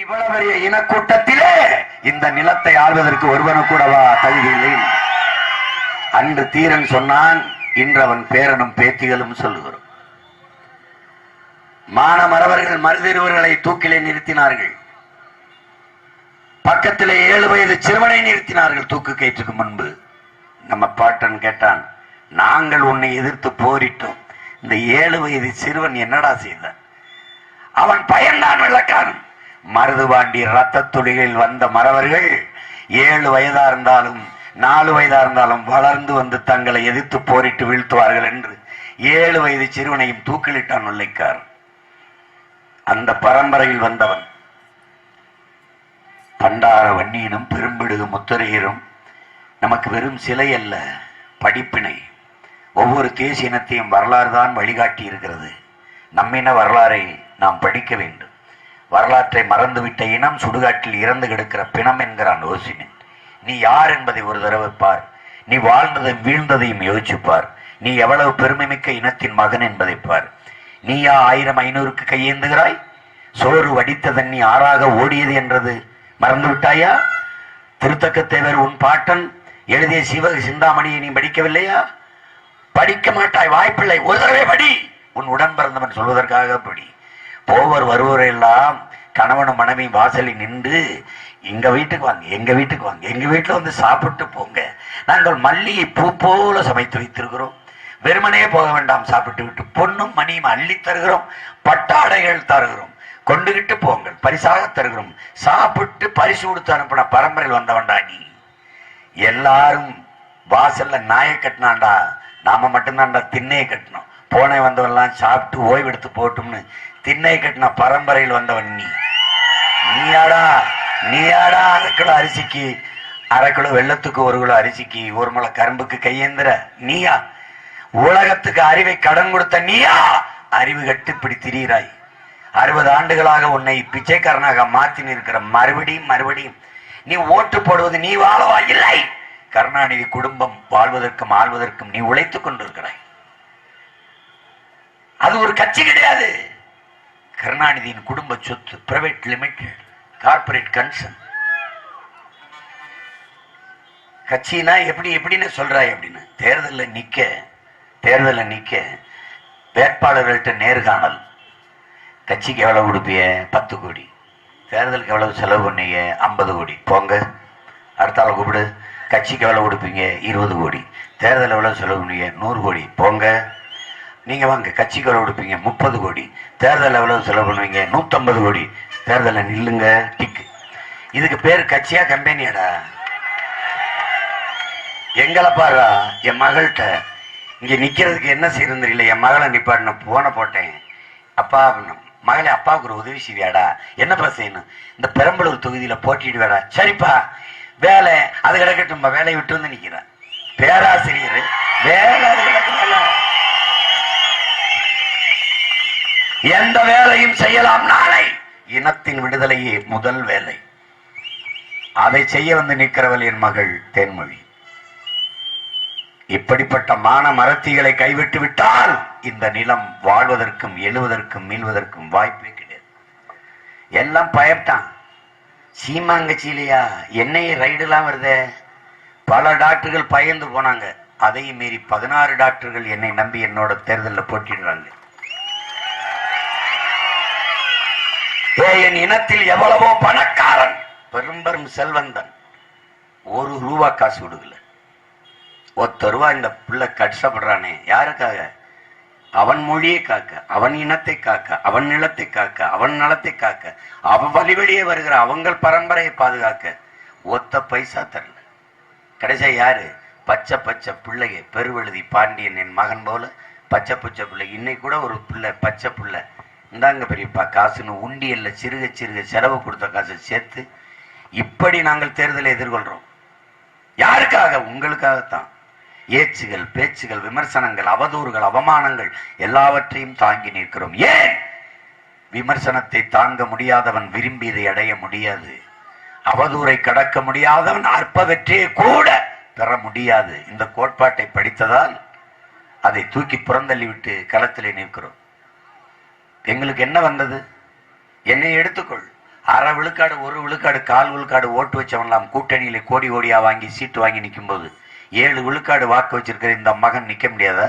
இவ்வளவு பெரிய இனக்கூட்டத்திலே இந்த நிலத்தை ஆள்வதற்கு ஒருவனு கூடவா தகுதியில்லை அன்று தீரன் சொன்னான் இன்று அவன் பேரனும் பேத்திகளும் சொல்லுகிறோம். மானமரவர்கள் மருதிருவர்களை தூக்கிலே நிறுத்தினார்கள். பக்கத்திலே ஏழு வயது சிறுவனை நிறுத்தினார்கள் தூக்கு கயிற்றுக்கு முன்பு. நம்ம பாட்டன் கேட்டான் நாங்கள் உன்னை எதிர்த்து போரிட்டோம். இந்த ஏழு வயது சிறுவன் என்னடா செய்தான்? அவன் பயன்தான் வெள்ளக்காரன் மருதுபாண்டி ரத்த துளிகளில் வந்த மறவர்கள் ஏழு வயதா இருந்தாலும் நாலு வயதா இருந்தாலும் வளர்ந்து வந்து தங்களை எதிர்த்து போரிட்டு வீழ்த்துவார்கள் என்று ஏழு வயது சிறுவனையும் தூக்கிலிட்டான் உள்ளைக்கார் அந்த பரம்பரையில் வந்தவன். பண்டார வன்னியனும் பெரும்பிடுகு முத்தரையரும் நமக்கு வெறும் சிலை அல்ல படிப்பினை. ஒவ்வொரு தேசிய இனத்தையும் வரலாறு தான் வழிகாட்டி இருக்கிறது நம்மின வரலாறை நாம் படிக்க வேண்டும். வரலாற்றை மறந்துவிட்ட இனம் சுடுகாட்டில் இறந்து கிடக்கிற பிணம் என்கிறான் ஓசினன் நீ யார் என்பதை ஒரு தடவை பார். நீ வாழ்ந்ததையும் வீழ்ந்ததையும் யோசிச்சுப்பார் நீ எவ்வளவு பெருமைமிக்க இனத்தின் மகன் என்பதை பார். நீயா ஆயிரம் ஐநூறுக்கு கையேந்துகிறாய்? சோறு வடித்த தண்ணி ஆறாக ஓடியது என்றது மறந்து விட்டாயா திருத்தக்க தேவர் உன் பாட்டன் எழுதிய சிவ சிந்தாமணியை நீ படிக்கவில்லையா? படிக்க மாட்டாய் வாய்ப்பில்லை. ஒரு தடவை படி. உன் உடன் பிறந்தவன் சொல்வதற்காக படி. போவர் வருவோரெல்லாம் கணவனும் மனைவி வாசலில் நின்று எங்க வீட்டுக்கு வாங்க எங்க வீட்டுக்கு வாங்க எங்க வீட்டுல வந்து சாப்பிட்டு போங்க. நாங்கள் மல்லிகை பூ போல சமைத்து வைத்திருக்கிறோம். வெறுமனே போக வேண்டாம் சாப்பிட்டு விட்டு பொண்ணும் மணியும் அள்ளி தருகிறோம் பட்டாடைகள் தருகிறோம். கொண்டுகிட்டு போங்கள் பரிசாக தருகிறோம். சாப்பிட்டு பரிசு கொடுத்து அனுப்பின பரம்பரையில் வந்தவன்டா நீ. எல்லாரும் வாசல்ல நாயை கட்டினான்டா. நாம மட்டும்தான்டா திண்ணையை கட்டினோம். போனே வந்தவெல்லாம் சாப்பிட்டு ஓய்வெடுத்து போட்டோம்னு திண்ணை கட்டின பரம்பரையில் வந்தவன் நீ. நீயாடா நீயாடா அரை கிலோ அரிசிக்கு அரை கிலோ வெள்ளத்துக்கு ஒரு கிலோ அரிசிக்கு ஒரு முளை கரும்புக்கு கையேந்திர நீயா? உலகத்துக்கு அறிவை கடன் கொடுத்த நீயா? அறிவு கட்டு இப்படி திரியிறாய் அறுபது ஆண்டுகளாக உன்னை பிச்சைக்காரனாக மாற்றி நிற்கிற மறுபடியும் மறுபடியும். நீ ஓட்டு போடுவது நீ வாழவா? இல்லை. கருணாநிதி குடும்பம் வாழ்வதற்கும் ஆழ்வதற்கும் நீ உழைத்துக் கொண்டிருக்கிறாய். அது ஒரு கட்சி கிடையாது. கருணாநிதியின் குடும்ப சொத்து பிரைவேட் லிமிடெட் கார்பரேட் கன்சர்ன் கட்சினா எப்படி எப்படின்னு சொல்றாய் அப்படின்னு. தேர்தலில் நிக்க தேர்தலில் நிக்க வேட்பாளர்கள்ட்ட நேர்காணல் கட்சிக்கு எவ்வளவு கொடுப்பிய? பத்து கோடி. தேர்தலுக்கு எவ்வளவு செலவு பண்ணீங்க ஐம்பது கோடி. போங்க. அடுத்த கூப்பிடு. கட்சிக்கு எவ்வளவு கொடுப்பீங்க? இருபது கோடி. தேர்தல் எவ்வளவு செலவு பண்ணீங்க நூறு கோடி. போங்க. நீங்க வாங்க கட்சிக்கு கொடுப்பீங்க முப்பது கோடி. தேர்தல் எவ்வளவு செலவு பண்ணுவீங்க? நூத்தம்பது கோடி. தேர்தலில் நில்லுங்க டிக்கு இதுக்கு பேர் கட்சியா கம்பெனியாடா? எங்களை பாரா என் மகள்கிட்ட இங்கே நிக்கிறதுக்கு என்ன செய்யறது தெரியல. என் மகளை நிப்பாட்டின போன போட்டேன். அப்பா அப்படின்னா, மகளே அப்பாவுக்கு ஒரு உதவி செய்வியாடா? என்னப்பா செய்யணும்? இந்த பெரம்பலூர் தொகுதியில போட்டிடுவேடா சரிப்பா. வேலை அது கிடக்கட்டும்பா. வேலையை விட்டு வந்து நிற்கிறேன் பேராசிரியர் வேலை அது கிடக்கல எந்த வேலையும் செய்யலாம் நாளை. இனத்தின் விடுதலையே முதல் வேலை. அதை செய்ய வந்து நிற்கிறவள் என் மகள் தேன்மொழி. இப்படிப்பட்ட மான மரத்திகளை கைவிட்டு விட்டால் இந்த நிலம் வாழ்வதற்கும் எழுவதற்கும் மீள்வதற்கும் வாய்ப்பே கிடையாது. எல்லாம் பயப்பட்டான் சீமாங்கச்சியிலையா என்னையே ரைடுலாம் வருதே? பல டாக்டர்கள் பயந்து போனாங்க. அதையும் மீறி பதினாறு டாக்டர்கள் என்னை நம்பி என்னோட தேர்தலில் போட்டிடுறாங்க என் இனத்தில் எவ்வளவோ பணக்காரன் பெரும்பெரும் செல்வந்தன். ஒரு ரூபா காசு விடுகல ஒத்த ரூபா இந்த பிள்ளை கஷ்டப்படுறானே யாருக்காக? அவன் மொழியை காக்க அவன் இனத்தை காக்க அவன் நிலத்தை காக்க அவன் நலத்தை காக்க அவன் வழிவழியே வருகிற அவங்கள் பரம்பரையை பாதுகாக்க ஒத்த பைசா தரல. கடைசியா யாரு? பச்சை பச்சை பிள்ளைய பெருவெழுதி பாண்டியன் என் மகன் போல பச்சை பச்சை பிள்ளை. இன்னைக்கு கூட ஒரு பிள்ளை பச்சை பிள்ளை. இந்தாங்க பெரியப்பா காசுன்னு உண்டியல்ல சிறுக சிறுக செலவு கொடுத்த காசை சேர்த்து இப்படி நாங்கள் தேர்தலை எதிர்கொள்கிறோம் யாருக்காக? உங்களுக்காகத்தான். ஏச்சுகள் பேச்சுகள் விமர்சனங்கள் அவதூறுகள் அவமானங்கள் எல்லாவற்றையும் தாங்கி நிற்கிறோம். ஏன்? விமர்சனத்தை தாங்க முடியாதவன் விரும்பியதை அடைய முடியாது. அவதூரை கடக்க முடியாதவன் அற்ப வெற்றியை கூட பெற முடியாது. இந்த கோட்பாட்டை படித்ததால் அதை தூக்கி புறந்தள்ளி விட்டு களத்திலே நிற்கிறோம். எங்களுக்கு என்ன வந்தது? என்னை எடுத்துக்கொள். அரை விழுக்காடு ஒரு விழுக்காடு கால் விழுக்காடு ஓட்டு வச்சவன்லாம் கூட்டணியில கோடி கோடியா வாங்கி சீட்டு வாங்கி நிக்கும்போது ஏழு விழுக்காடு வாக்கு வச்சிருக்கிற இந்த மகன் நிற்க முடியாதா?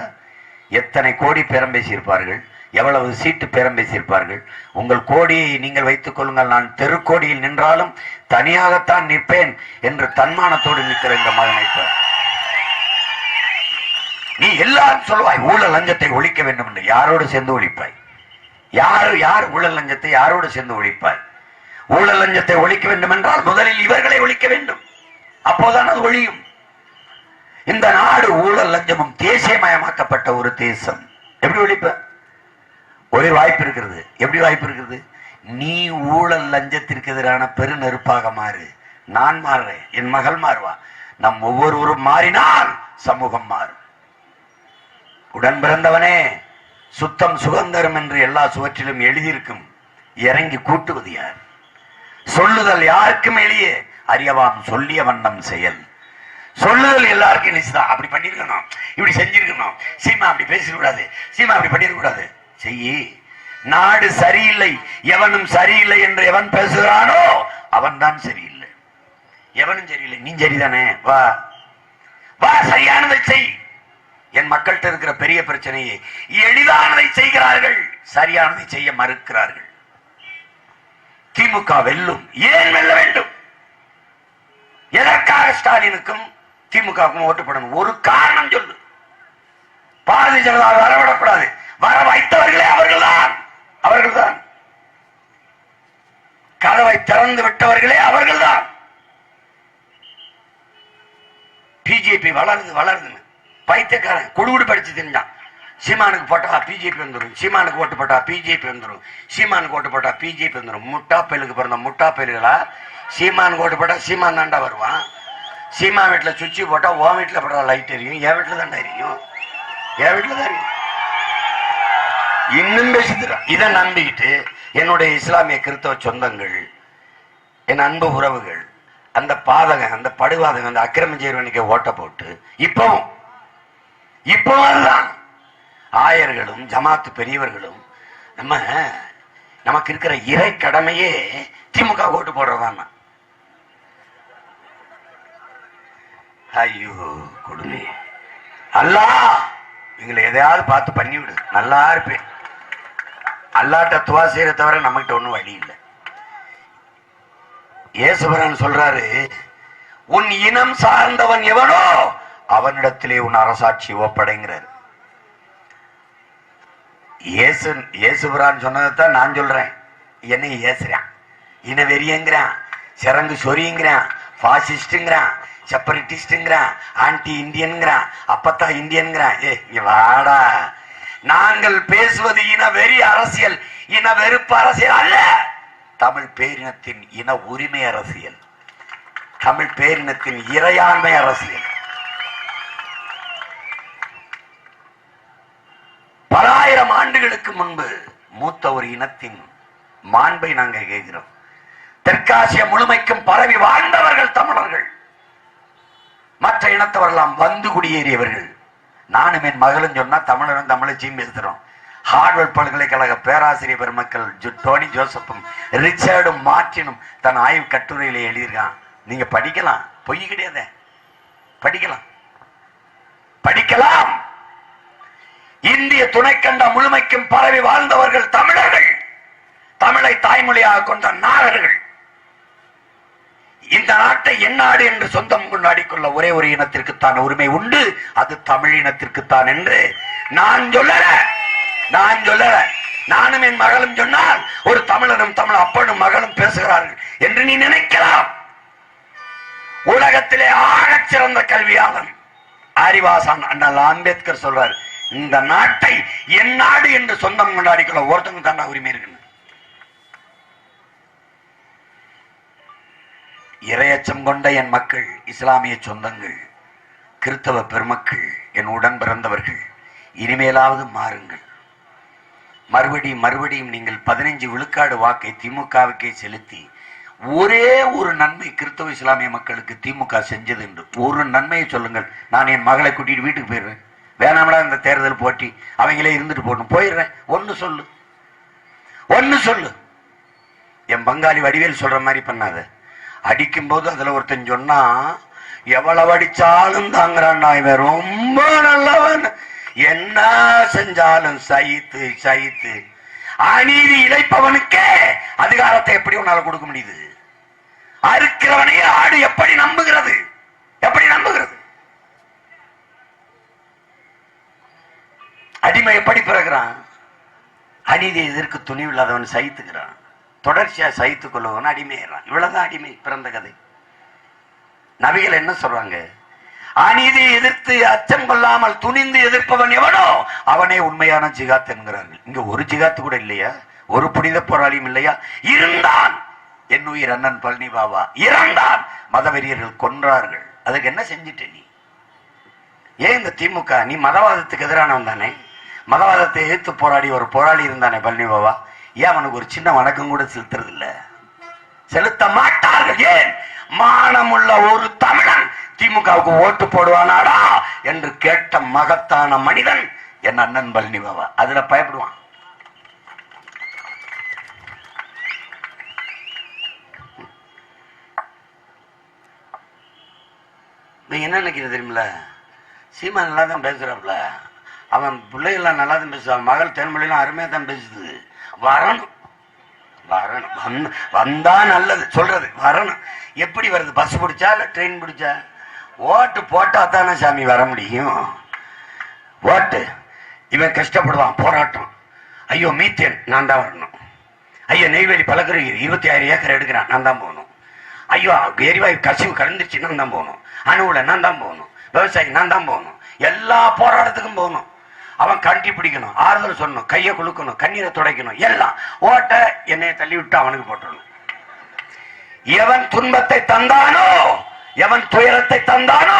எத்தனை கோடி பேரம் பேசியிருப்பார்கள் எவ்வளவு சீட்டு பேரம் பேசியிருப்பார்கள் உங்கள் கோடியை நீங்கள் வைத்துக் கொள்ளுங்கள். நான் தெருக்கோடியில் நின்றாலும் தனியாகத்தான் நிற்பேன் என்று தன்மானத்தோடு நிற்கிற இந்த மகனை நீ எல்லாரும் சொல்லுவாய் ஊழல் லஞ்சத்தை ஒழிக்க வேண்டும் என்று யாரோடு சேர்ந்து ஒழிப்பாய்? யார் யார் ஊழல் லஞ்சத்தை யாரோடு சேர்ந்து ஒழிப்பார் ஊழல் லஞ்சத்தை ஒழிக்க வேண்டும் என்றால் முதலில் இவர்களை ஒழிக்க வேண்டும். அப்போதான் அது ஒழியும். இந்த நாடு ஊழல் லஞ்சமும் தேசியமயமாக்கப்பட்ட ஒரு தேசம். எப்படி ஒழிப்ப? ஒரே வாய்ப்பு இருக்கிறது. எப்படி வாய்ப்பு இருக்கிறது? நீ ஊழல் லஞ்சத்திற்கு எதிரான பெருநெருப்பாக மாறு. நான் மாறுறேன். என் மகள் மாறுவா. நம் ஒவ்வொருவரும் மாறினால் சமூகம் மாறும். உடன் பிறந்தவனே சுத்தம் சுதந்திரம் என்று எல்லா சுவற்றிலும் எழுதியிருக்கும். இறங்கி கூட்டுவது யார்? சொல்லுதல் யாருக்கும் எளிய. அறியவாம் சொல்லிய வண்ணம் செயல். சொல்லுதல் எல்லாருக்கும் நிச்சயம் அப்படி பண்ணிருக்கணும் இப்படி செஞ்சிருக்கணும். சீமா அப்படி பேசிடக்கூடாது சீமா அப்படி பண்ணிடக்கூடாது செய்யி நாடு சரியில்லை. எவனும் சரியில்லை என்று எவன் பேசுகிறானோ அவன் தான் சரியில்லை. எவனும் சரியில்லை. நீ சரிதானே? வா. வா சரியானதை செய். என் இருக்கிற பெரிய பிரச்சனையை. எளிதானதை செய்கிறார்கள் சரியானதை செய்ய மறுக்கிறார்கள். திமுக வெல்லும் ஏன் வெல்ல வேண்டும்? எதற்காக ஸ்டாலினுக்கும் திமுகவுக்கும் ஓட்டு போடணும்? ஒரு காரணம் சொல்லு. பாரதிய ஜனதா வரவிடக்கூடாது. வர வைத்தவர்களே அவர்கள்தான். அவர்கள்தான். கதவை திறந்து விட்டவர்களே அவர்கள்தான். பிஜேபி வளருது வளருதுன்னு. பைத்தியக்காரன் குடுகுடு படிச்சு தின்னான் சீமானுக்கு போட்டா பிஜேபி வந்துடும் சீமானுக்கு ஓட்டு போட்டா பிஜேபி வந்துடும் சீமானுக்கு ஓட்டு போட்டா பிஜேபி வந்துடும் முட்டா பயலுக்கு பிறந்த முட்டா பயலுகளா சீமானுக்கு ஓட்டு போட்டா சீமான் தாண்டா வருவான். சீமா வீட்டில் சுவிட்ச் போட்டா உன் வீட்டில் போட்டா லைட் எரியும். என் வீட்டில் தாண்டா எரியும். என் வீட்டில் தான் எரியும். இன்னும் பேசிக்கிறான் இதை நம்பிக்கிட்டு என்னுடைய இஸ்லாமிய கிறிஸ்தவ சொந்தங்கள் என் அன்பு உறவுகள் அந்த பாதகம் அந்த படுவாதகம் அந்த அக்கிரம செய்வனுக்கு ஓட்ட போட்டு இப்பவும் இப்பவும் ஆயர்களும் ஜமாத்து பெரியவர்களும் நம்ம நமக்கு இருக்கிற இறை கடமையே திமுக ஓட்டு போடுறதான் ஐயோ கொடுமை. அல்லா எங்களை எதையாவது பார்த்து பண்ணி விடு நல்லா இருப்பேன். அல்லாட்ட துவா செய்யற தவிர நம்மகிட்ட ஒண்ணும் வழி இல்லை. ஏசுவரன் சொல்றாரு உன் இனம் சார்ந்தவன் எவனோ அவனிடத்திலே உன் அரசாட்சி ஒப்படைங்கிறார் இயேசு இயேசுபுரான் சொன்னதைத்தான் நான் சொல்றேன். என்னை ஏசுறான். இன வெறியங்கிறான் சிறங்கு சொரியுங்கிறான் பாசிஸ்டுங்கிறான் செப்பரேட்டிஸ்டுங்கிறான் ஆன்டி இந்தியன்கிறான் அப்பத்தான் இந்தியன்கிறான் ஏ வாடா. நாங்கள் பேசுவது இன வெறி அரசியல் இன வெறுப்பு அரசியல் அல்ல. தமிழ் பேரினத்தின் இன உரிமை அரசியல் தமிழ் பேரினத்தின் இறையாண்மை அரசியல். பல ஆயிரம் ஆண்டுகளுக்கு முன்பு மூத்த ஒரு இனத்தின் மாண்பை நாங்க கேட்கிறோம். தெற்காசிய முழுமைக்கும் பரவி வாழ்ந்தவர்கள் தமிழர்கள். மற்ற இனத்தவரெல்லாம் வந்து குடியேறியவர்கள். நானும் என் மகளும் சொன்னா தமிழரும் தமிழச்சியும் பேசுகிறோம். ஹார்வர்ட் பல்கலைக்கழக பேராசிரியர் பெருமக்கள் டோனி ஜோசப்பும் ரிச்சர்டும் மார்டினும் தன் ஆய்வு கட்டுரையில எழுதியிருக்கான் நீங்க படிக்கலாம். பொய் கிடையாது படிக்கலாம். படிக்கலாம். இந்திய துணைக்கண்ட முழுமைக்கும் பரவி வாழ்ந்தவர்கள் தமிழர்கள். தமிழை தாய்மொழியாக கொண்ட நாகர்கள். இந்த நாட்டை என்னாடு என்று சொந்தம் கொண்டாடிக் கொள்ள ஒரே ஒரு இனத்திற்குத்தான் உரிமை உண்டு. அது தமிழ் இனத்திற்குத்தான் என்று நான் சொல்லல. நான் சொல்லல. நானும் என் மகளும் சொன்னால் ஒரு தமிழனும் தமிழ் அப்பனும் மகளும் பேசுகிறார்கள் என்று நீ நினைக்கலாம். உலகத்திலே ஆகச் சிறந்த கல்வியாளன். அறிவாசான் அண்ணல் அம்பேத்கர் சொல்றார் இந்த நாட்டை என் நாடு என்று சொந்தம் கொண்டாடிக்கொள்ள ஒருத்தங்க தாண்டா உரிமை இருக்கு இரையச்சம் கொண்ட என் மக்கள் இஸ்லாமிய சொந்தங்கள் கிறிஸ்தவ பெருமக்கள் என் உடன் பிறந்தவர்கள் இனிமேலாவது மாறுங்கள். மறுபடியும் மறுபடியும் நீங்கள் பதினைஞ்சு விழுக்காடு வாக்கை திமுகவுக்கே செலுத்தி ஒரே ஒரு நன்மை கிறிஸ்தவ இஸ்லாமிய மக்களுக்கு திமுக செஞ்சது என்று ஒரு நன்மையை சொல்லுங்கள். நான் என் மகளை கூட்டிட்டு வீட்டுக்கு போயிடுவேன் வேணாமடா இந்த தேர்தல் போட்டி. அவங்களே இருந்துட்டு போகணும் போயிடுறேன். ஒன்று சொல்லு. ஒன்று சொல்லு. என் பங்காளி வடிவேல் சொல்ற மாதிரி பண்ணாத. அடிக்கும்போது அதுல ஒருத்தன் சொன்னா எவ்வளவு அடிச்சாலும் தாங்குறான்டா இவன். ரொம்ப நல்லவன். என்ன செஞ்சாலும் சைத்து சைத்து அநீதி இழைப்பவனுக்கே அதிகாரத்தை எப்படி உன்னால கொடுக்க முடியுது? அறுக்கிறவனையே ஆடு எப்படி நம்புகிறது? எப்படி நம்புகிறது? அடிமை எப்படி பிறகுறான். அநீதி எதிர்க்கு துணிவில்லாதவன் சகித்துக்கிறான். தொடர்ச்சியா சகித்துக் கொள்ளுவவன் அடிமையிறான் இவ்வளவுதான் அடிமை பிறந்த கதை. நபிகள் என்ன சொல்றாங்க? அநீதியை எதிர்த்து அச்சம் கொள்ளாமல் துணிந்து எதிர்ப்பவன் எவனோ அவனே உண்மையான ஜிகாத் என்கிறார்கள். இங்க ஒரு ஜிகாத்து கூட இல்லையா? ஒரு புனித போராளியும் இல்லையா? இருந்தான். என் உயிர் அண்ணன் பழனி பாபா. இறந்தான். மதவெறியர்கள் கொன்றார்கள். அதுக்கு என்ன செஞ்சிட்ட நீ? ஏன் இந்த திமுக? நீ மதவாதத்துக்கு எதிரானவன் தானே? மதவாதத்தை எதிர்த்து போராடி ஒரு போராளி இருந்தானே பழனி பாபா. ஏன் அவனுக்கு ஒரு சின்ன வணக்கம் கூட செலுத்துறது இல்ல செலுத்த மாட்டார்கள் ஏன்? மானமுள்ள ஒரு தமிழன் திமுகவுக்கு ஓட்டு போடுவானாடா என்று கேட்ட மகத்தான மனிதன் என் அண்ணன் பழனி பாபா. அதுல பயப்படுவான். என்ன நினைக்கிறது தெரியுமில சீமா நல்லா தான் பேசுறாப்ல அவன் பிள்ளைகள்லாம் நல்லா தான் பேசுவான். மகள் தென்மொழியெல்லாம் அருமையா தான் பேசுது. வரணும். வரணும். வந் வந்தா நல்லது. சொல்றது வரணும். எப்படி வருது? பஸ் பிடிச்சா இல்லை ட்ரெயின் பிடிச்சா? ஓட்டு போட்டா தானே சாமி வர முடியும். ஓட்டு. இவன் கஷ்டப்படுவான். போராட்டம். ஐயோ மீத்தேன். நான் தான் வரணும். ஐயோ நெய்வேலி பழக்கறிஞர் இருபத்தி ஆயிரம் ஏக்கர் எடுக்கிறான். நான் தான் போகணும். ஐயோ எரிவாயு கசிவு கலந்துருச்சு. நான் தான் போகணும். அணுவில் நான் தான் போகணும். விவசாயி நான் தான் போகணும். எல்லா போராட்டத்துக்கும் போகணும். அவன் கண்டி பிடிக்கணும் ஆறுதல் சொல்லணும் கையை குலுக்கணும் கண்ணீரை துடைக்கணும் எல்லாம். ஓட்ட என்னைய தள்ளி விட்டு அவனுக்கு போட்டுறணும் எவன் துன்பத்தை தந்தானோ எவன் துயரத்தை தந்தானோ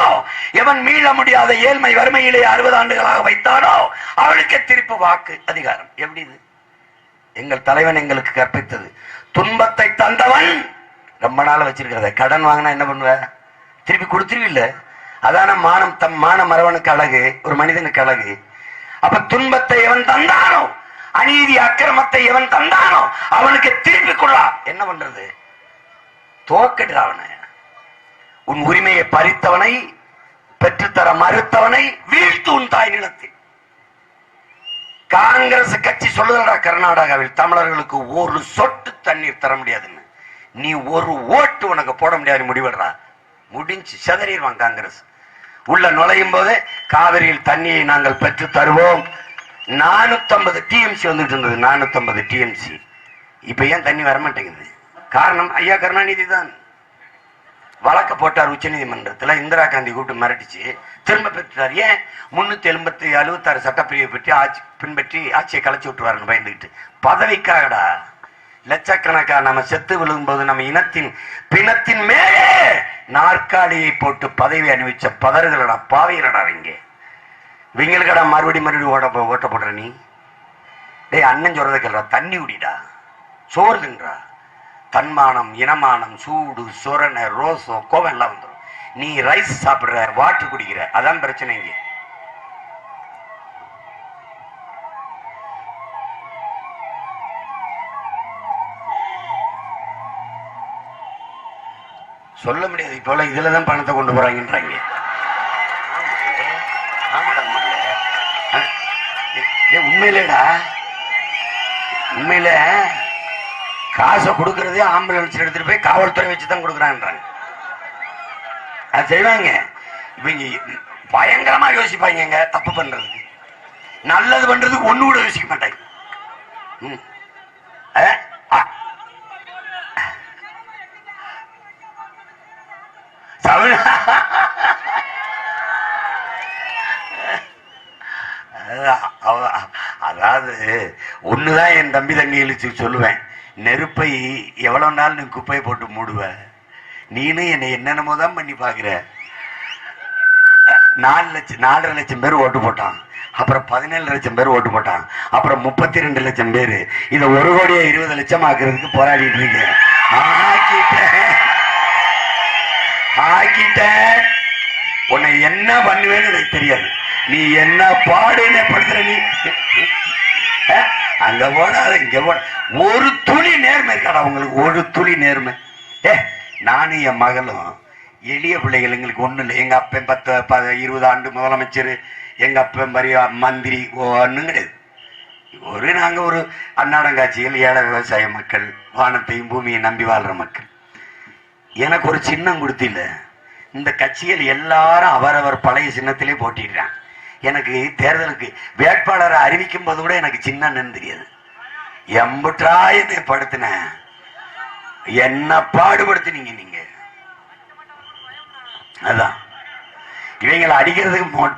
எவன் மீள முடியாத ஏழ்மை வறுமையிலே அறுபது ஆண்டுகளாக வைத்தானோ அவனுக்கு திருப்பு வாக்கு அதிகாரம். எப்படி இது? எங்கள் தலைவன் எங்களுக்கு கற்பித்தது. துன்பத்தை தந்தவன் ரொம்ப நாள் வச்சிருக்கிறத. கடன் வாங்கினா என்ன பண்ணுவ? திருப்பி கொடுத்துருவில்ல. அதான மானம் தம் மான மரவனுக்கு அழகு ஒரு மனிதனுக்கு அழகு. அப்ப துன்பத்தை எவன் தந்தானோ? அநீதி அக்கிரமத்தை எவன் தந்தானோ? அவனுக்கு திருப்பி கொள்ளா. என்ன பண்றது? தோக்கடு அவனை. உன் உரிமையை பறித்தவனை பெற்றுத்தர மறுத்தவனை வீழ்த்து உன் தாய் நிலத்தில். காங்கிரஸ் கட்சி சொல்லுதடா கர்நாடகாவில் தமிழர்களுக்கு ஒரு சொட்டு தண்ணீர் தர முடியாதுன்னு. நீ ஒரு ஓட்டு உனக்கு போட முடியாது முடிவிடுறா. முடிஞ்சு செதறிடுவான் காங்கிரஸ். உள்ள நுழையும் போது காவிரியில் தண்ணியை நாங்கள் பெற்று தருவோம். நானூத்தம்பது டிஎம்சி வந்துட்டு இருந்தது. நானூத்தம்பது டிஎம்சி இப்ப ஏன் தண்ணி வர மாட்டேங்குது காரணம் ஐயா கருணாநிதி தான். வழக்க போட்டார் உச்ச நீதிமன்றத்தில் இந்திரா காந்தி கூப்பிட்டு மிரட்டிச்சு. திரும்ப பெற்றார். ஏன்? முன்னூத்தி எழுபத்தி அறுபத்தாறு சட்டப்பிரிவை பற்றி ஆட்சி பின்பற்றி ஆட்சியை கலைச்சி விட்டுருவாருன்னு பயந்துக்கிட்டு பதவிக்காகடா? லட்சக்கணக்காக நம்ம செத்து விழுகும்போது நம்ம இனத்தின் பிணத்தின் மேலே நாற்காலியை போட்டு பதவி அணிவிச்ச பதறுகளடா பாவைகளடா இங்க இவங்களுக்கடா மறுபடி மறுபடியும் ஓட்ட ஓட்ட போடுற நீ? டேய் அண்ணன் சொல்றத கேள்றா தண்ணி குடிடா. சோறு தின்றா. தன்மானம் இனமானம் சூடு சொரணை ரோசோ கோவம் எல்லாம் வந்துடும் நீ ரைஸ் சாப்பிடுற வாட்டர் குடிக்கிற அதான் பிரச்சனை இங்கே. சொல்ல முடியாது. இப்போல இதுல தான் பணத்தை கொண்டு போறாங்கன்றாங்க. ஆமாடா, ஆ, ஏ- உண்மையிலேடா. உண்மையில காசை கொடுக்கறதே ஆம்புலன்ஸ் எடுத்துட்டு போய் காவல்துறை வச்சு தான் கொடுக்குறான்றாங்க அது செய்வாங்க இவங்க பயங்கரமா யோசிப்பாங்க தப்பு பண்றதுக்கு. நல்லது பண்றதுக்கு ஒண்ணு கூட யோசிக்க மாட்டாங்க. தம்பி தண்ணி சொல்லுவேன். நெருப்பை எவ்வளோ நாள் நீ குப்பையை போட்டு மூடுவ? நீனும் என்னை என்னென்னமோ தான் பண்ணி பார்க்குற. நாலு லட்சம் நாலரை லட்சம் பேர் ஓட்டு போட்டான். அப்புறம் பதினேழு லட்சம் பேர் ஓட்டு போட்டான். அப்புறம் முப்பத்தி ரெண்டு லட்சம் பேர். இதை ஒரு கோடியே இருபது லட்சம் ஆக்குறதுக்கு போராடிட்டு இருக்கேன். ஆக்கிட்டேன். ஆக்கிட்டேன். உன்னை என்ன பண்ணுவேன்னு எனக்கு தெரியாது. நீ என்ன பாடுன்னு படுத்துற நீ. அங்க போனாத இங்க போன ஒரு துளி நேர்மை கடா உங்களுக்கு? ஒரு துளி நேர்மை. ஏ நானும் என் மகளும் எளிய பிள்ளைகள் எங்களுக்கு ஒன்றும் இல்லை. எங்கள் அப்பன் பத்து ப இருபது ஆண்டு முதலமைச்சர் எங்கள் அப்பன் பெரிய மந்திரி ஒன்றும் கிடையாது. ஒரு நாங்கள் ஒரு அன்னாடங்காட்சியில் ஏழை விவசாய மக்கள் வானத்தையும் பூமியை நம்பி வாழ்கிற மக்கள். எனக்கு ஒரு சின்னம் கொடுத்தில்ல இந்த கட்சிகள் எல்லாரும் அவரவர் பழைய சின்னத்திலே போட்டிடுறான் எனக்கு தேர்தலுக்கு வேட்பாளரை அறிவிக்கும் போது கூட எனக்கு சின்னன்னு தெரியாது. எம்புற்றாயத்தை படுத்தின. என்ன பாடுபடுத்தினீங்க நீங்க. அதான். இவங்களை அடிக்கிறதுக்கு மொ-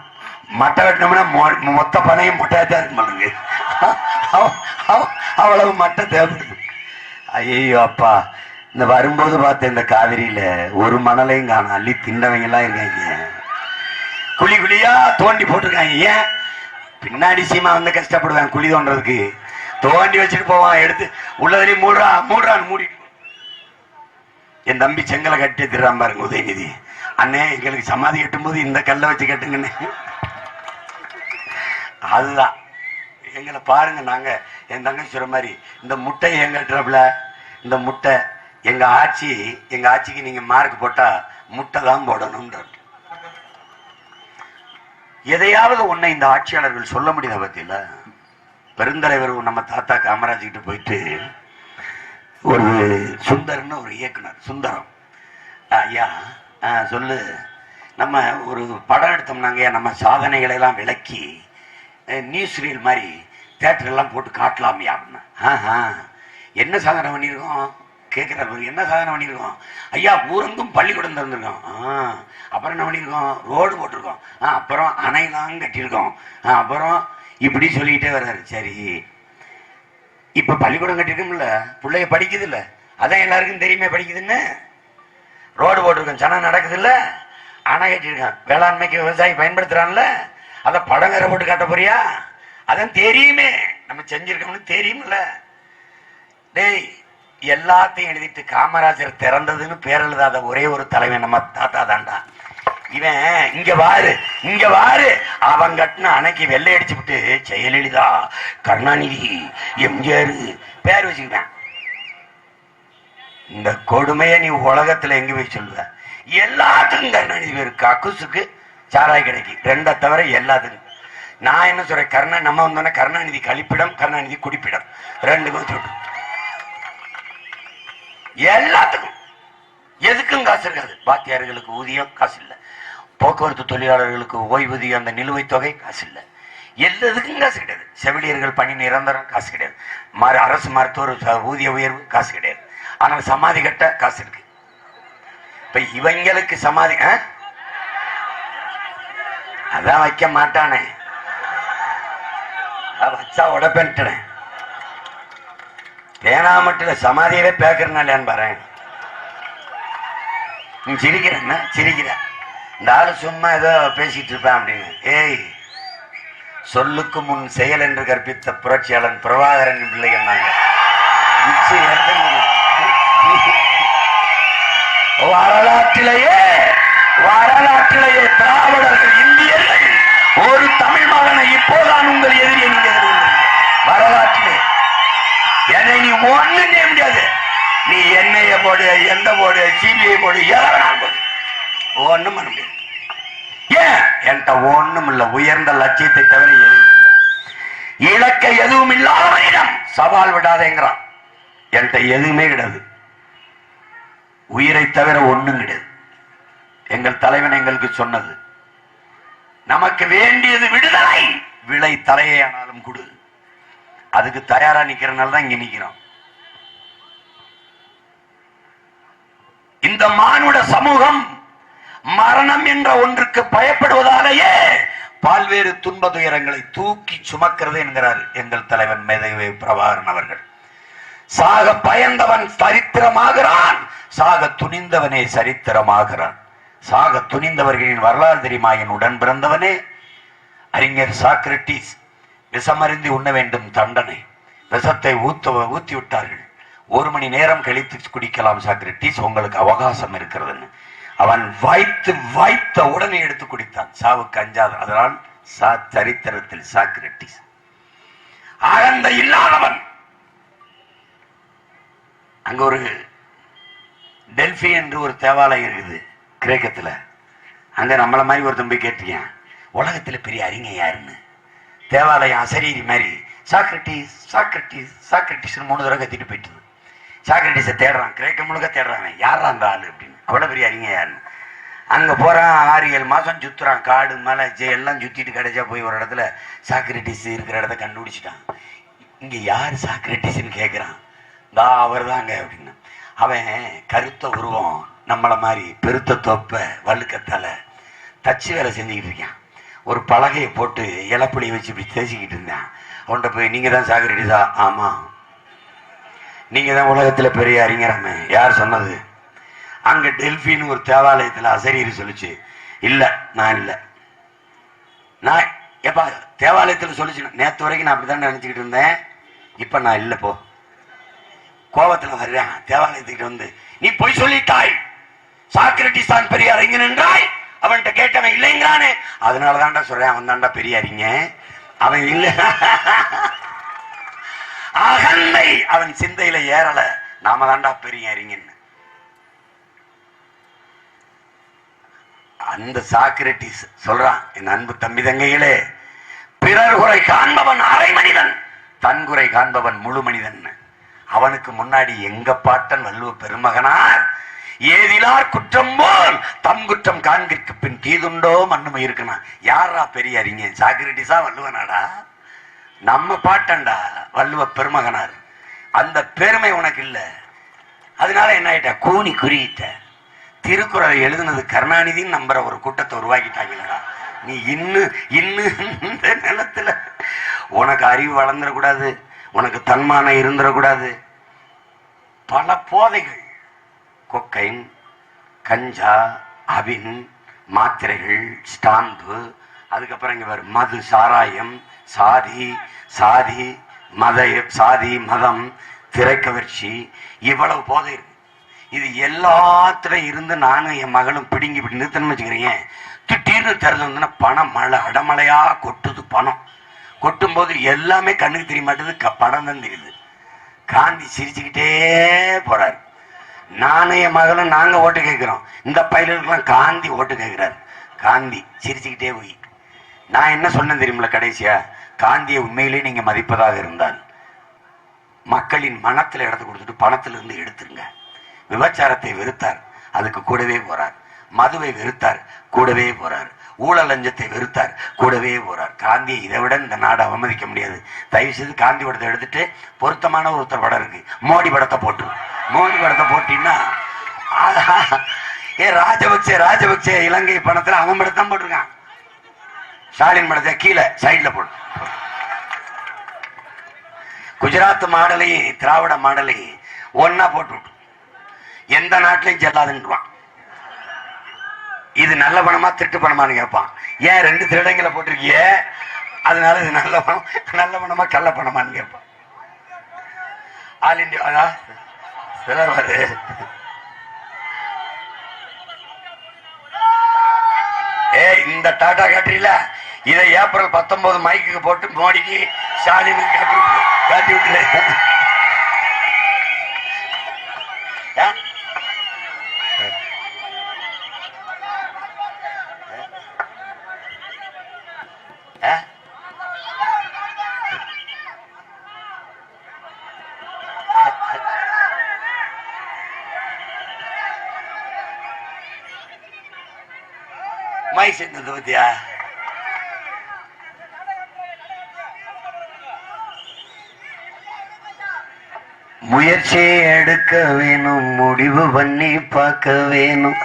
மட்டை வெட்டினோம்னா மொ- மொத்த பணையும் மொட்டையாத்தான் இருக்கு மாட்டுங்க அவ்வளவு மட்டை தேவைப்படுது ஐயோ அப்பா. இந்த வரும்போது பார்த்த இந்த காவிரியில ஒரு மணலையும் காணும் அள்ளி திண்டவங்க எல்லாம் இருக்காங்க. குழி குழியா தோண்டி போட்டிருக்காங்க. ஏன்? பின்னாடி சீமா வந்து கஷ்டப்படுவேன் குழி தோன்றதுக்கு. தோண்டி வச்சுட்டு போவான் எடுத்து உள்ளதுலயும் மூடுறா மூடுறான்னு மூடி என் தம்பி செங்கலை கட்டி திருறான் பாருங்க உதயநிதி. அண்ணே எங்களுக்கு சமாதி கட்டும்போது இந்த கல்லை வச்சு கட்டுங்கண்ணே. அதுதான். எங்களை பாருங்க நாங்க என் தங்கச்சி சொல்ற மாதிரி இந்த முட்டை எங்க கட்டுறப்பல? இந்த முட்டை எங்க ஆட்சி எங்க ஆட்சிக்கு நீங்க மார்க் போட்டா முட்டை தான் போடணும்ன்ற எதையாவது ஒன்றை இந்த ஆட்சியாளர்கள் சொல்ல முடியாத பத்தியில? பெருந்தலைவர் நம்ம தாத்தா காமராஜ் கிட்ட போயிட்டு ஒரு சுந்தர்னு ஒரு இயக்குனர் சுந்தரம். ஐயா ஆ, சொல்லு. நம்ம ஒரு படம் எடுத்தோம்னாங்க நம்ம சாதனைகளை எல்லாம் விளக்கி நியூஸ் ரீல் மாதிரி தேட்டர் போட்டு காட்டலாமியா அப்படின்னு. ஆஹா என்ன சாதனை பண்ணியிருக்கோம்? கேட்குறாரு என்ன சாதனை பண்ணியிருக்கோம்? ஐயா ஊரங்கும் பள்ளிக்கூடம் திறந்துருக்கோம். ஆ. அப்புறம் என்ன பண்ணியிருக்கோம் ரோடு போட்டிருக்கோம். ஆ அப்புறம் அணைலாம் கட்டியிருக்கோம். ஆ அப்புறம் இப்படி சொல்லிக்கிட்டே வர்றாரு. சரி. இப்போ பள்ளிக்கூடம் கட்டிருக்கோம்ல பிள்ளைய படிக்குது இல்லை அதான் எல்லாருக்கும் தெரியுமே படிக்குதுன்னு. ரோடு போட்டிருக்கோம். சனம் நடக்குது இல்லை அணை கட்டியிருக்கான். வேளாண்மைக்கு விவசாயி பயன்படுத்துகிறான்ல அதை படம் வேற போட்டு காட்ட போறியா? அதான் தெரியுமே. நம்ம செஞ்சிருக்கோம்னு தெரியும்ல. டேய் எல்லாத்தையும் எழுதிட்டு காமராஜர் திறந்ததுன்னு பேர் எழுதாத ஒரே ஒரு தலைவன் நம்ம தாத்தா தாண்டா. இவன் இங்க வாரு இங்க வாரு. அவன் கட்டின அணைக்கு வெள்ளை அடிச்சு விட்டு ஜெயலலிதா கருணாநிதி எம்ஜிஆர் பேர் வச்சுக்கிட்டான். இந்த கொடுமையை நீ உலகத்துல எங்க போய் சொல்லுவ? எல்லாத்துக்கும் கருணாநிதி பேர் கக்குசுக்கு சாராய் கிடைக்கு. ரெண்டை தவிர எல்லாத்துக்கும். நான் என்ன சொல்றேன்? கருணா நம்ம வந்தோன்னா கருணாநிதி கழிப்பிடம் கருணாநிதி குடிப்பிடம். ரெண்டுக்கும் சொல்றோம் எல்லாத்துக்கும். எதுக்கும் காசு இருக்காது. வாத்தியார்களுக்கு ஊதியம் காசு இல்லை. போக்குவரத்து தொழிலாளர்களுக்கு ஓய்வூதியம் அந்த நிலுவைத் தொகை காசு இல்லை. எல்லாத்துக்கும் காசு கிடையாது. செவிலியர்கள் பணி நிரந்தரம் காசு கிடையாது. மறு அரசு மருத்துவர் ஊதிய உயர்வு காசு கிடையாது. ஆனால் சமாதி கட்ட காசு இருக்கு. இப்ப இவங்களுக்கு சமாதி அதான் வைக்க மாட்டானே. வச்சா உடப்பேன்ட்டேன். பேனா மட்டும் இல்லை சமாதியவே பேக்கிறனாலேன்னு பாரு? நீ சிரிக்கிறன்னா சிரிக்கிற. இந்த ஆள் சும்மா ஏதோ பேசிட்டு இருப்பேன் அப்படின்னு. ஏய் சொல்லுக்கு முன் செயல் என்று கற்பித்த புரட்சியாளன் பிரபாகரன் பிள்ளைகள் நாங்க வரலாற்றிலேயே வரலாற்றிலேயே திராவிடர்கள் இந்தியர்கள் ஒரு தமிழ் மகனை இப்போதான் உங்கள் எதிரியை நீங்க வரலாற்றிலே ஒண்ணு செய்ய முடியாது. நீ என்னைய போடு எந்த போடு சிபிஐ போடு எதை போடு. ஒண்ணும் பண்ண முடியாது. ஏன்? என்கிட்ட ஒண்ணும் இல்ல. உயர்ந்த லட்சியத்தை தவிர எதுவும் இலக்க எதுவும் இல்லாதவனிடம் சவால் விடாதேங்கிறான். என்கிட்ட எதுவுமே கிடையாது. உயிரை தவிர ஒண்ணும் கிடையாது. எங்கள் தலைவன் எங்களுக்கு சொன்னது நமக்கு வேண்டியது விடுதலை. விலை தலையை ஆனாலும் கொடு. அதுக்கு தயாரா நிக்கிறனால தான் இங்க நிக்கிறோம். இந்த மானுட சமூகம் மரணம் என்ற ஒன்றுக்கு பயப்படுவதாலேயே பல்வேறு துன்ப துயரங்களை தூக்கி சுமக்கிறது என்கிறார் எங்கள் தலைவன் மேதவி பிரபாகரன் அவர்கள். சாக பயந்தவன் சரித்திரமாகிறான் சாக துணிந்தவனே சரித்திரமாகிறான். சாக துணிந்தவர்களின் வரலாறு தெரியுமா? என் உடன் பிறந்தவனே அறிஞர் சாக்ரட்டிஸ் விஷமருந்தி உண்ண வேண்டும் தண்டனை விஷத்தை ஊத்த ஊத்தி விட்டார்கள் ஒரு மணி நேரம் கழித்து குடிக்கலாம் சாக்ரட்டிஸ் உங்களுக்கு அவகாசம் இருக்கிறதுன்னு. அவன் வாய்த்து வாய்த்த உடனே எடுத்து குடித்தான். சாவுக்கு அஞ்சாத அதனால் சா சரித்திரத்தில் சாக்ரட்டிஸ். அகந்த இல்லாதவன். அங்க ஒரு டெல்பி என்று ஒரு தேவாலயம் இருக்குது கிரேக்கத்துல. அங்க நம்மள மாதிரி ஒருத்தன் போய் கேட்டிருக்கேன் உலகத்துல பெரிய அறிஞர் யாருன்னு? தேவாலயம் அசரீரி மாதிரி சாக்ரட்டிஸ் சாக்ரட்டிஸ் சாக்ரட்டிஸ் மூணு தடவை கத்திட்டு போயிட்டு சாக்ரட்டிஸை தேடுறான் கிரேக்க முழுக்க தேடுறான். யாரா அந்த ஆள் அப்படின்னு. அவ்வளோ பெரிய அறிஞர். யாருன்னு அங்கே போகிறான் ஆறு ஏழு மாதம் சுற்றுறான் காடு மலை ஜெ- எல்லாம் சுற்றிட்டு கிடைச்சா போய் ஒரு இடத்துல சாக்ரட்டிஸ் இருக்கிற இடத்த கண்டுபிடிச்சிட்டான். இங்கே யார் சாக்ரட்டிஸ்னு கேட்குறான் தா அவர் தாங்க அப்படின்னு. அவன் கருத்த உருவம் நம்மளை மாதிரி பெருத்த தொப்பை வழுக்கத்தலை தச்சு வேலை செஞ்சுக்கிட்டு இருக்கான். ஒரு பலகையை போட்டு இலப்புளியை வச்சு இப்படி தேய்ச்சிக்கிட்டு இருந்தான். அவன்கிட்ட போய் நீங்கள் தான் சாக்ரட்டிஸா? ஆமாம் நீங்க தான் உலகத்துல பெரிய அறிஞராமே யார் சொன்னது? அங்க டெல்பின்னு ஒரு தேவாலயத்துல அசரீர் சொல்லிச்சு. இல்ல நான் இல்ல. நான் எப்பா தேவாலயத்துல சொல்லிச்சு. நேத்து வரைக்கும் நான் அப்படிதான் நினைச்சுக்கிட்டு இருந்தேன். இப்ப நான் இல்ல போ. கோபத்துல வர்றேன். தேவாலயத்துக்கிட்ட வந்து நீ பொய் சொல்லிட்டாய். சாக்ரட்டிஸ் தான் பெரிய அறிஞன் என்றாய். அவன்கிட்ட கேட்டவன் இல்லைங்கிறானே. அதனால தான்டா சொல்றேன். அவன் தான்டா பெரிய அறிஞன். அவன் இல்லை. அகந்தை. அவன் சிந்தையில ஏறல. நாம தாண்டா பெரிய அறிஞன் அந்த சாக்ரட்டிஸ் சொல்றான் என் அன்பு தம்பி தங்கைகளே பிறர் குறை காண்பவன் அரை மனிதன் தன் குறை காண்பவன் முழு மனிதன் அவனுக்கு முன்னாடி எங்க பாட்டன் வள்ளுவ பெருமகனார்? ஏதிலார் குற்றம் போல் தம் குற்றம் காண்கிற்கு பின் தீதுண்டோ மண்ணுமை இருக்கணும் யாரா பெரிய அறிஞன்? சாக்ரட்டிஸா வள்ளுவனாடா? நம்ம பாட்டண்டா வள்ளுவ பெருமகனார். அந்த பெருமை உனக்கு இல்லை. அதனால என்ன ஆயிட்ட? கூனி குறியிட்ட திருக்குறளை எழுதுனது கருணாநிதின்னு நம்புற ஒரு கூட்டத்தை உருவாக்கிட்டாங்களா? நீ இன்னும் இன்னும் இந்த நிலத்துல. உனக்கு அறிவு வளர்ந்துடக்கூடாது. உனக்கு தன்மானம் இருந்துடக்கூடாது. பல போதைகள். கொக்கைன் கஞ்சா அபின் மாத்திரைகள் ஸ்டாம்பு அதுக்கப்புறம் இங்க வரும் மது சாராயம் சாதி சாதி மத சாதி மதம் திரைக்கவர்ச்சி இவ்வளவு போதை இருக்கு. இது எல்லாத்துல இருந்து நானும் என் மகளும் பிடுங்கி இப்படி நிறுத்தணும் வச்சுக்கிறீங்க. திடீர்னு திறந்து வந்தோன்னா பணம் மழை அடமழையா கொட்டுது பணம். கொட்டும் போது எல்லாமே கண்ணுக்கு தெரிய மாட்டேது பணம் தான் தெரியுது. காந்தி சிரிச்சுக்கிட்டே போறாரு. நானும் என் மகளும் நாங்க ஓட்டு கேட்கிறோம். இந்த பயிலுக்கெல்லாம் காந்தி ஓட்டு கேட்கிறாரு. காந்தி சிரிச்சுக்கிட்டே போய். நான் என்ன சொன்னேன் தெரியுமில கடைசியா? காந்தியை உண்மையிலே நீங்க மதிப்பதாக இருந்தால் மக்களின் மனத்துல இடத்து கொடுத்துட்டு பணத்துல இருந்து எடுத்துருங்க. விபச்சாரத்தை வெறுத்தார் அதுக்கு கூடவே போறார். மதுவை வெறுத்தார் கூடவே போறார். ஊழல் லஞ்சத்தை வெறுத்தார் கூடவே போறார். காந்தியை இதை விட இந்த நாடு அவமதிக்க முடியாது. தயவு செய்து காந்தி படத்தை எடுத்துட்டு பொருத்தமான ஒருத்தர் படம் இருக்கு. மோடி படத்தை போட்டு. மோடி படத்தை போட்டின்னா ஆஹா, ஏ ராஜபக்சே ராஜபக்சே இலங்கை பணத்துல அவன் படத்தான் போட்டிருக்கான். ஸ்டாலின் படத்தை கீழே சைடுல போடு. குஜராத் மாடலையும் திராவிட மாடலையும் ஒன்னா போட்டு விட்டு. எந்த நாட்டிலையும் செல்லாதுன்றான் இது நல்ல பணமா திருட்டு பணமானு கேட்பான். ஏன் ரெண்டு திருடங்களை போட்டிருக்கிய? அதனால இது நல்ல பணம் நல்ல பணமா கள்ள பணமானு கேட்பான். ஆல் இண்டியா அதான் சிலர் ஏய் இந்த டாடா காட்டுறீல இதை ஏப்ரல் பத்தொன்பது மைக்கு போட்டு மோடிக்கு ஸ்டாலினுக்கு காட்டி விட்டு காட்டி விட்டுரு. வாய் செஞ்சது பத்தியா? முயற்சி எடுக்க வேணும் முடிவு பண்ணி பார்க்க வேணும்.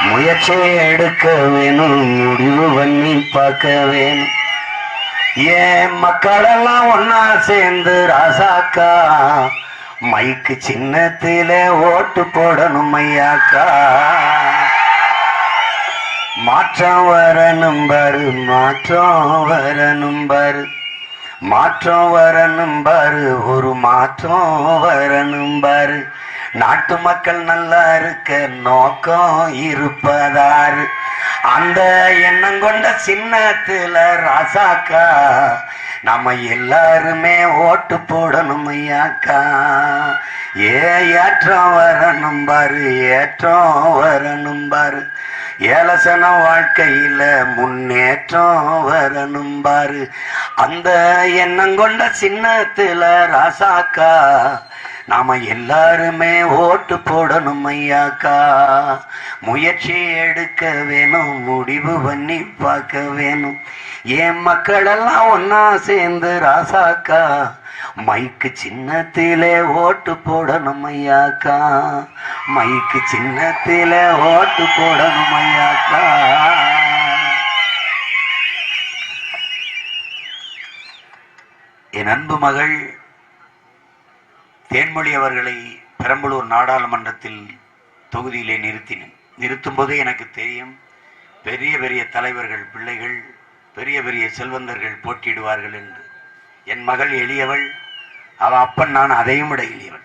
முயற்சி எடுக்க வேணும் முடிவு பண்ணி பார்க்க வேணும். ஏன் மக்களெல்லாம் ஒன்னா சேர்ந்து ராசாக்கா? மைக்கு சின்னத்தில ஓட்டு போடணும் ஐயாக்கா. மாற்றம் வரணும் பாரு மாற்றம் வரணும் பாரு. மாற்றம் வரணும் பாரு ஒரு மாற்றம் வரணும் பாரு. நாட்டு மக்கள் நல்லா இருக்க நோக்கம் இருப்பதாரு. அந்த எண்ணம் கொண்ட சின்னத்துல ராசாக்கா நம்ம எல்லாருமே ஓட்டு போடணும் ஐயாக்கா. ஏ ஏற்றம் வரணும் பாரு ஏற்றம் வரணும் பாரு. ஏலசன வாழ்க்கையில முன்னேற்றம் வரணும் பாரு. அந்த எண்ணங்கொண்ட சின்னத்துல ராசாக்கா நாம எல்லாருமே ஓட்டு போடணும் ஐயாக்கா. முயற்சி எடுக்க வேணும் முடிவு பண்ணி பார்க்க வேணும். என் மக்களெல்லாம் ஒன்னா சேர்ந்து ராசாக்கா மைக்கு சின்னத்திலே ஓட்டு போடணும் ஐயாக்கா. மைக்கு சின்னத்திலே ஓட்டு போடணும் ஐயாக்கா. என் அன்பு மகள் தேன்மொழி அவர்களை பெரம்பலூர் நாடாளுமன்றத்தில் தொகுதியிலே நிறுத்தினேன். நிறுத்தும் போதே எனக்கு தெரியும் பெரிய பெரிய தலைவர்கள் பிள்ளைகள் பெரிய பெரிய செல்வந்தர்கள் போட்டியிடுவார்கள் என்று. என் மகள் எளியவள் அவள் அப்பன் நான் அதையும் விட எளியவள்.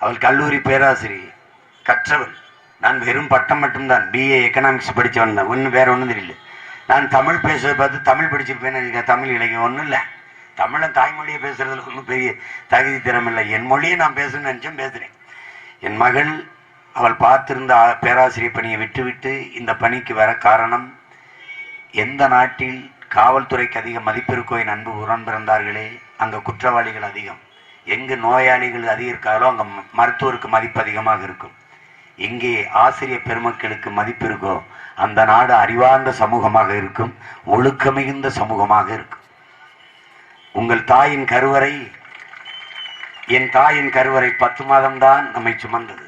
அவள் கல்லூரி பேராசிரியர் கற்றவள். நான் வெறும் பட்டம் மட்டும்தான் பிஏ எக்கனாமிக்ஸ் படித்தவன் தான் ஒன்றும் வேற ஒன்றும் தெரியல. நான் தமிழ் பேசுவதை பார்த்து தமிழ் படிச்சிருப்பேன்னு எனக்கு தமிழ் இலக்கியம் ஒன்றும் இல்லை. தமிழன் தாய்மொழியை பேசுறதுல ஒன்றும் பெரிய தகுதி திறமில்லை. என் மொழியை நான் பேசணும்னு நினச்சும் பேசுகிறேன் என் மகள் அவள் பார்த்திருந்த பேராசிரியர் பணியை விட்டுவிட்டு இந்த பணிக்கு வர காரணம் எந்த நாட்டில் காவல்துறைக்கு அதிக மதிப்பிற்கோ என் அன்பு உடன் பிறந்தார்களே அங்கே குற்றவாளிகள் அதிகம். எங்கு நோயாளிகள் அதிகம் இருக்காங்களோ அங்கே ம- மருத்துவருக்கு மதிப்பு அதிகமாக இருக்கும். எங்கே ஆசிரியர் பெருமக்களுக்கு மதிப்பு இருக்கோ அந்த நாடு அறிவார்ந்த சமூகமாக இருக்கும் ஒழுக்கமிகுந்த சமூகமாக இருக்கும். உங்கள் தாயின் கருவறை என் தாயின் கருவறை பத்து மாதம்தான் நம்மை சுமந்தது.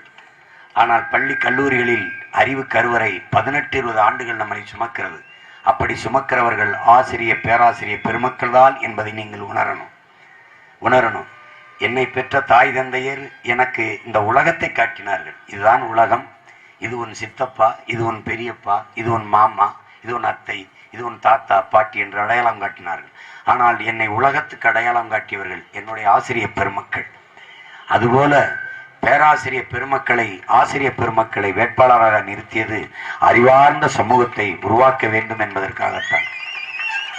ஆனால் பள்ளி கல்லூரிகளில் அறிவு கருவறை பதினெட்டு இருபது ஆண்டுகள் நம்மை சுமக்கிறது. அப்படி சுமக்கிறவர்கள் ஆசிரியர் பேராசிரியர் பெருமக்கள் தான் என்பதை நீங்கள் உணரணும். உணரணும். என்னை பெற்ற தாய் தந்தையர் எனக்கு இந்த உலகத்தை காட்டினார்கள். இதுதான் உலகம். இது உன் சித்தப்பா இது உன் பெரியப்பா இது உன் மாமா இது உன் அத்தை இது உன் தாத்தா பாட்டி என்று அடையாளம் காட்டினார்கள். ஆனால் என்னை உலகத்துக்கு அடையாளம் காட்டியவர்கள் என்னுடைய ஆசிரிய பெருமக்கள். அதுபோல பேராசிரியர் பெருமக்களை ஆசிரியர் பெருமக்களை வேட்பாளராக நிறுத்தியது அறிவார்ந்த சமூகத்தை உருவாக்க வேண்டும் என்பதற்காகத்தான்.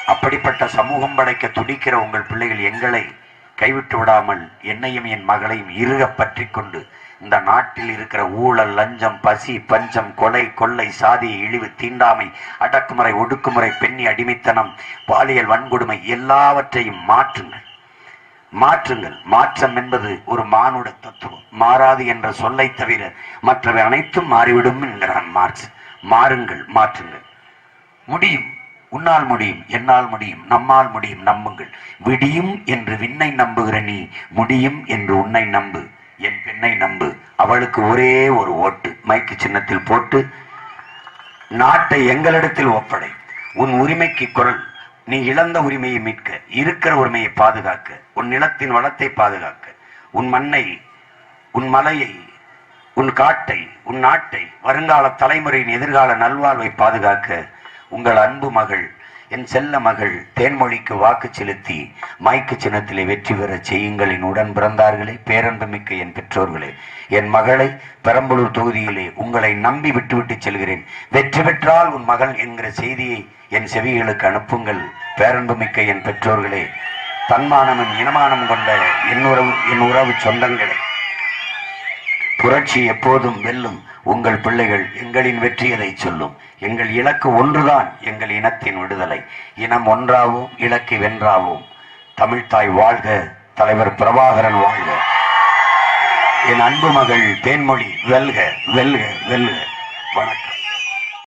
அப்படிப்பட்ட சமூகம் படைக்க துடிக்கிற உங்கள் பிள்ளைகள் எங்களை கைவிட்டு விடாமல் என்னையும் என் மகளையும் இருக பற்றி கொண்டு இந்த நாட்டில் இருக்கிற ஊழல் லஞ்சம் பசி பஞ்சம் கொலை கொள்ளை சாதி இழிவு தீண்டாமை அடக்குமுறை ஒடுக்குமுறை பெண்ணி அடிமைத்தனம் பாலியல் வன்கொடுமை எல்லாவற்றையும் மாற்றுங்கள். மாற்றுங்கள். மாற்றம் என்பது ஒரு மானுட தத்துவம். மாறாது என்ற சொல்லை தவிர மற்றவை அனைத்தும் மாறிவிடும் என்கிறான் மார்க்ஸ் மாறுங்கள் மாற்றுங்கள். முடியும். உன்னால் முடியும். என்னால் முடியும். நம்மால் முடியும். நம்புங்கள். விடியும் என்று விண்ணை நம்புகிற நீ முடியும் என்று உன்னை நம்பு. என் பெண்ணை நம்பு. அவளுக்கு ஒரே ஒரு ஓட்டு. மைக்கு சின்னத்தில் போட்டு நாட்டை எங்களிடத்தில் ஒப்படை. உன் உரிமைக்கு குரல். நீ இழந்த உரிமையை மீட்க. இருக்கிற உரிமையை பாதுகாக்க. உன் நிலத்தின் வளத்தை பாதுகாக்க. உன் மண்ணை உன் மலையை உன் காட்டை உன் நாட்டை வருங்கால தலைமுறையின் எதிர்கால நல்வாழ்வை பாதுகாக்க. உங்கள் அன்பு மகள் என் செல்ல மகள் தேன்மொழிக்கு வாக்கு செலுத்தி மைக்கு சின்னத்திலே வெற்றி பெற செய்யுங்கள் என் உடன் பிறந்தார்களே பேரன்புமிக்க என் பெற்றோர்களே. என் மகளை பெரம்பலூர் தொகுதியிலே உங்களை நம்பி விட்டுவிட்டு செல்கிறேன். வெற்றி பெற்றால் உன் மகள் என்கிற செய்தியை என் செவிகளுக்கு அனுப்புங்கள் பேரன்புமிக்க என் பெற்றோர்களே. தன்மானமும் இனமானம் கொண்ட என் உறவு என் உறவு சொந்தங்களே. புரட்சி எப்போதும் வெல்லும் உங்கள் பிள்ளைகள் எங்களின் வெற்றியதை சொல்லும். எங்கள் இலக்கு ஒன்றுதான் எங்கள் இனத்தின் விடுதலை. இனம் ஒன்றாவும் இலக்கு வென்றாவும். தமிழ்தாய் வாழ்க தலைவர் பிரபாகரன் வாழ்க. என் அன்பு மகள் தேன்மொழி வெல்க வெல்க வெல்க. வணக்கம்.